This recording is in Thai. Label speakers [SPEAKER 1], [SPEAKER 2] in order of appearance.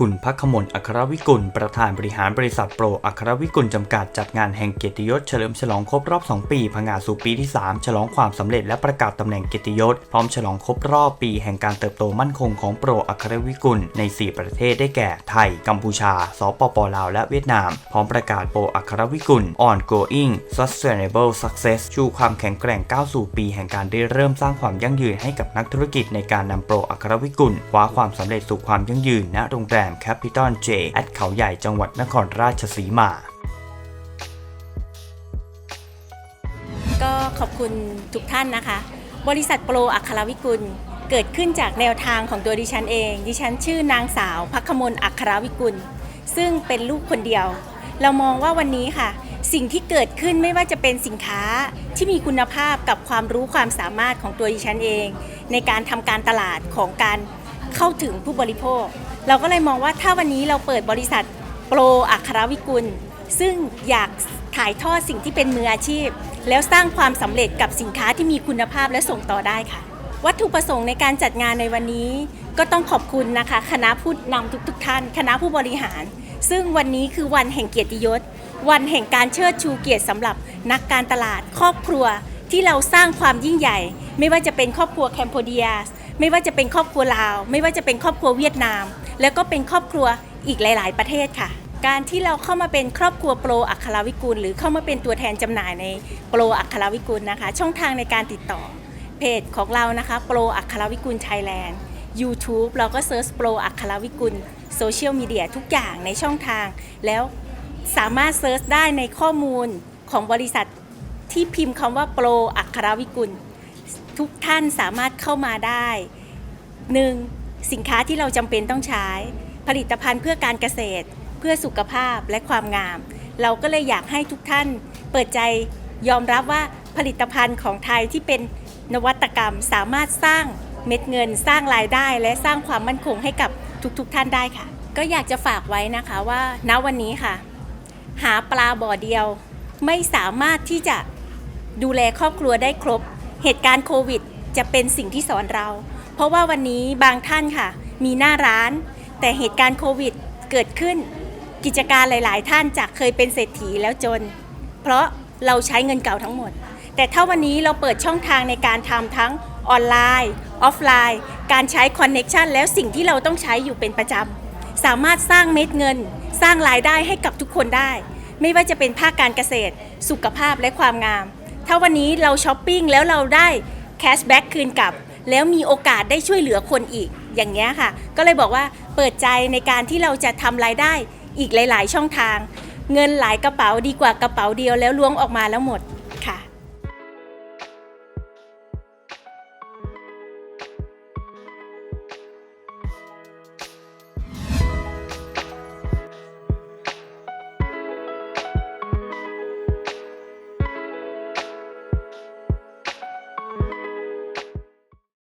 [SPEAKER 1] คุณพักขมลอัครวิกุล ประธานบริหารบริษัทโปรอัครวิกุลจำกัดจัดงานแห่งเกียรติยศเฉลิมฉลองครบรอบ 2 ปีพงาสู่ปีที่ 3 ฉลองความสำเร็จและประกาศตำแหน่งเกียรติยศ พร้อมฉลองครบรอบปีแห่งการเติบโตมั่นคงของโปรอัครวิกุลใน 4 ประเทศได้แก่ ไทย กัมพูชา สปปลาวและเวียดนาม พร้อมประกาศโปรอัครวิกุล ongoing sustainable success ชูความแข็งแกร่งก้าวสู่ปีแห่งการได้เริ่มสร้างความยั่งยืนให้กับนักธุรกิจในการนำโปรอัครวิกุลคว้าความสำเร็จสู่ความยั่งยืนณโรงแรมแคปิตอลเจแอดเขาใหญ่จังหวัดนครราชสีมา
[SPEAKER 2] ก็ขอบคุณทุกท่านนะคะ บริษัทโปรอัครวิกุลเกิดขึ้นจากแนวทางของตัวดิฉันเอง ดิฉันชื่อนางสาวพักขมลอัครวิกุล ซึ่งเป็นลูกคนเดียว เรามองว่าวันนี้ค่ะ สิ่งที่เกิดขึ้นไม่ว่าจะเป็นสินค้าที่มีคุณภาพกับความรู้ความสามารถของตัวดิฉันเอง ในการทำการตลาดของการเข้าถึงผู้บริโภค เราก็เลยมองว่าถ้าวันนี้เราเปิดบริษัทโปรอัครวิกุล ซึ่งอยากถ่ายทอดสิ่งที่เป็นมืออาชีพ แล้วสร้างความสำเร็จกับสินค้าที่มีคุณภาพและส่งต่อได้ค่ะ วัตถุประสงค์ในการจัดงานในวันนี้ ก็ต้องขอบคุณนะคะ คณะผู้นำทุกๆท่าน คณะผู้บริหาร ซึ่งวันนี้คือวันแห่งเกียรติยศ วันแห่งการเชิดชูเกียรติสำหรับนักการตลาดครอบครัวที่เราสร้างความยิ่งใหญ่ ไม่ว่าจะเป็นครอบครัวแคมโปเดียสไม่ว่าจะเป็นครอบครัวลาว ไม่ว่าจะเป็นครอบครัวเวียดนาม แล้วก็เป็นครอบครัวอีกหลาย ๆ ประเทศค่ะ การที่เราเข้ามาเป็นครอบครัวโปรอัครวิกุลหรือเข้ามาเป็นตัวแทนจำหน่ายในโปรอัครวิกุลนะคะ ช่องทางในการติดต่อเพจของเรานะคะโปรอัครวิกุลไทยแลนด์ YouTube เราก็เซิร์ชโปรอัครวิกุลโซเชียลมีเดียทุกอย่างในช่องทาง แล้วสามารถเซิร์ชได้ในข้อมูลของบริษัทที่พิมพ์คำว่าโปรอัครวิกุล ทุกท่านสามารถเข้ามาได้หนึ่ง สินค้าที่เราจำเป็นต้องใช้ ผลิตภัณฑ์เพื่อการเกษตร เพื่อสุขภาพและความงาม เราก็เลยอยากให้ทุกท่าน เปิดใจยอมรับว่าผลิตภัณฑ์ของไทยที่เป็นนวัตกรรมสามารถสร้างเม็ดเงิน สร้างรายได้ และสร้างความมั่นคงให้กับทุกๆทท่านได้ค่ะ ก็อยากจะฝากไว้นะคะว่าณวันนี้ค่ะ หาปลาบ่อเดียว ไม่สามารถที่จะดูแลครอบครัวได้ครบ เหตุการณ์โควิด จะเป็นสิ่งที่สอนเรา เพราะว่าวันนี้บางท่านค่ะ มีหน้าร้าน แต่เหตุการณ์โควิดเกิดขึ้น กิจการหลาย ๆ ท่านจากเคยเป็นเศรษฐีแล้วจน เพราะเราใช้เงินเก่าทั้งหมด แต่ถ้าวันนี้เราเปิดช่องทางในการทำทั้งออนไลน์ ออฟไลน์ การใช้คอนเน็ชันแล้วสิ่งที่เราต้องใช้อยู่เป็นประจำสามารถสร้างเม็ดเงิน สร้างรายได้ให้กับทุกคนได้ ไม่ว่าจะเป็นภาคการเกษตร สุขภาพและความงาม ถ้าวันนี้เราช้อปปิ้งแล้วเราได้แคชแบ็กคืนกลับ แล้วมีโอกาสได้ช่วยเหลือคนอีกอย่างเงี้ยค่ะ ก็เลยบอกว่าเปิดใจในการที่เราจะทำรายได้อีกหลาย ๆ ช่องทาง เงินหลายกระเป๋าดีกว่ากระเป๋าเดียวแล้วล้วงออกมาแล้วหมด